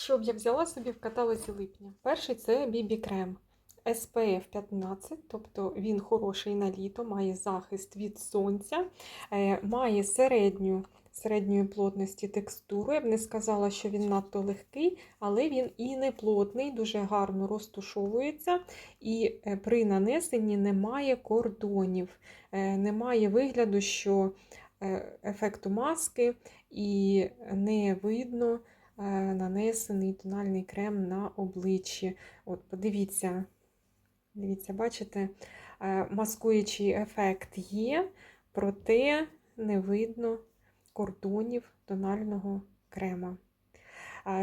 Що б я взяла собі в каталозі липня? Перший це BB крем SPF 15, тобто він хороший на літо, має захист від сонця, е, має середню, середньої плотності текстуру. Я б не сказала, що він надто легкий, але він і не плотний, дуже гарно розтушовується, і е, при нанесенні немає кордонів, е, немає вигляду, що ефекту маски і не видно нанесений тональний крем на обличчі. От, подивіться, дивіться, бачите, е, маскуючий ефект є, проте не видно кордонів тонального крема.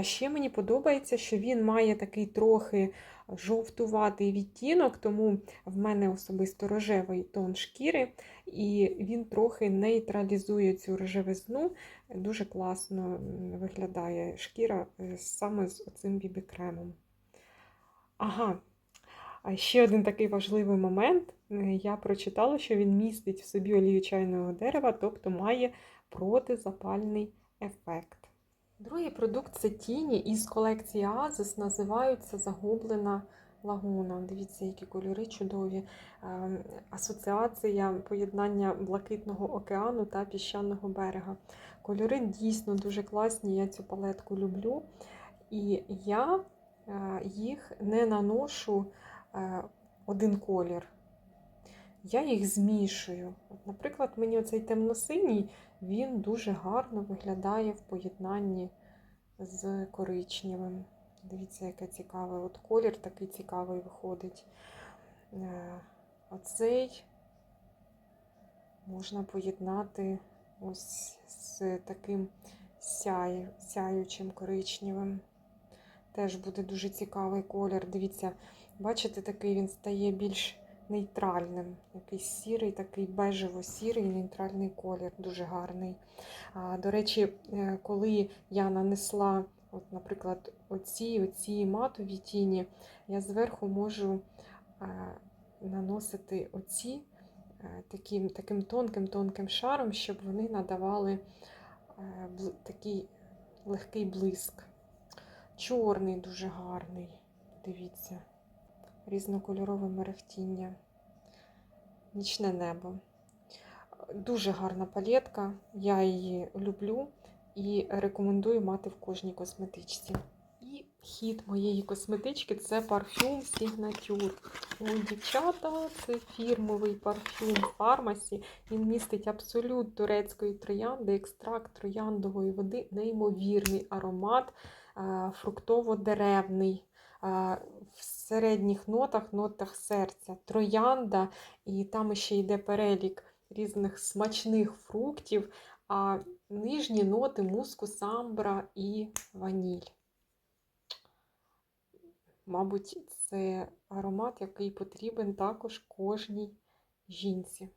Ще мені подобається, що він має такий трохи жовтуватий відтінок, тому в мене особисто рожевий тон шкіри, і він трохи нейтралізує цю рожевизну. Дуже класно виглядає шкіра е, саме з цим бібі-кремом. Ага, ще один такий важливий момент. Е, Я прочитала, що він містить в собі олію чайного дерева, тобто має протизапальний ефект. Другий продукт це тіні із колекції Азис, називаються Загублена лагуна. Дивіться, які кольори чудові. Ем, Асоціація поєднання блакитного океану та піщаного берега. Кольори дійсно дуже класні, я цю палетку люблю. І я е, їх не наношу е, один колір. Я їх змішую. От, наприклад, мені оцей темно-синій, він дуже гарно виглядає в поєднанні з коричневим. Дивіться, яке цікаве. От колір такий цікавий виходить. Е, Оцей можна поєднати ось з таким сяю, сяючим коричневим. Теж буде дуже цікавий колір. Дивіться, бачите, такий він стає більш нейтральним. Якийсь сірий, такий бежево-сірий нейтральний колір, дуже гарний. А, До речі, е, коли я нанесла, от, наприклад, оці, оці матові тіні, я зверху можу е, наносити оці е, таким, таким тонким-тонким шаром, щоб вони надавали такий легкий блиск. Чорний дуже гарний. Дивіться різнокольорове мерехтіння, нічне небо. Дуже гарна палетка, я її люблю і рекомендую мати в кожній косметичці. І хід моєї косметички це парфюм Signature. Ой, дівчата, це фірмовий парфюм фармасі. Він містить абсолют турецької троянди, екстракт трояндової води, неймовірний аромат, е, фруктово-деревний. В середніх нотах, нотах серця, троянда, і там ще йде перелік різних смачних фруктів, а нижні ноти мускус, амбра і ваніль. Мабуть, це аромат, який потрібен також кожній жінці.